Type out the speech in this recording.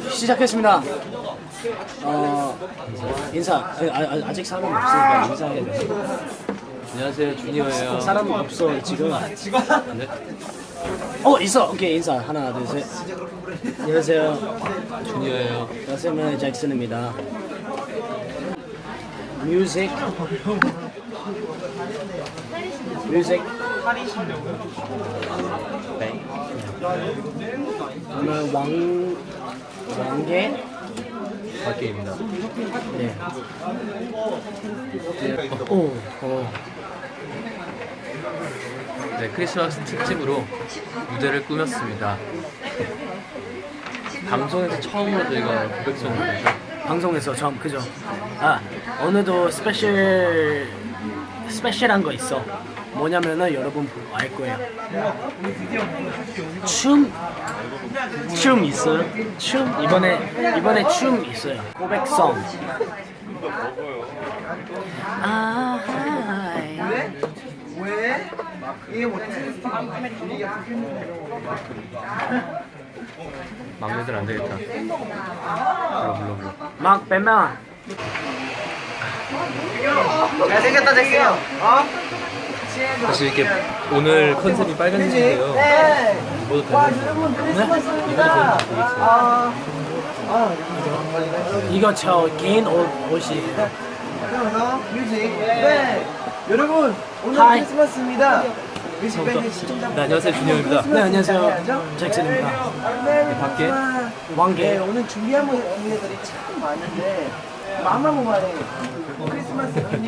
시작했습니다. 어 인사 아, 아, 아직 사람 없으니까 인사해야 돼. 안녕하세요 주니어예요. 사람 없어 지금. 네. 어 있어. 오케이 인사 하나 둘 셋. 안녕하세요. 주니어예요. 여세면 잭슨입니다. 뮤직 뮤직 네. 오늘 왕 왕계 박계입니다. 네. 오, 어. 네 크리스마스 특집으로 무대를 꾸몄습니다. 방송에서 처음으로 저희가 고백송을 부르죠. 방송에서 처음 그죠? 아 오늘도 스페셜 스페셜한 거 있어. 뭐냐면은 여러분 알 거예요. 춤, 춤 있어요? 춤 이번에 이번에 춤 있어요. 고백송. 아, 하이. 왜? 이게 뭐지? 막내들 안 되겠다. 불러 불러 불러. 막 빼면 잘생겼다 잭슨 어? 사실 이렇게 오늘 컨셉이 빨간색인데요. 네. 입어도 와 여러분 크리스마스입니다 모르겠어요. 아, 아 이거 저 개인 옷 옷이에요. 그러면서 뮤직 네 여러분 오늘 하이. 크리스마스입니다 뮤직 밴드 시청자 네, 안녕하세요 준이어입니다. 네 안녕하세요 잭슨입니다. 네, 밖에? 네 왕계. 오늘 준비한 무대들이 참 많은데 마마무만의 크리스마스 이어갈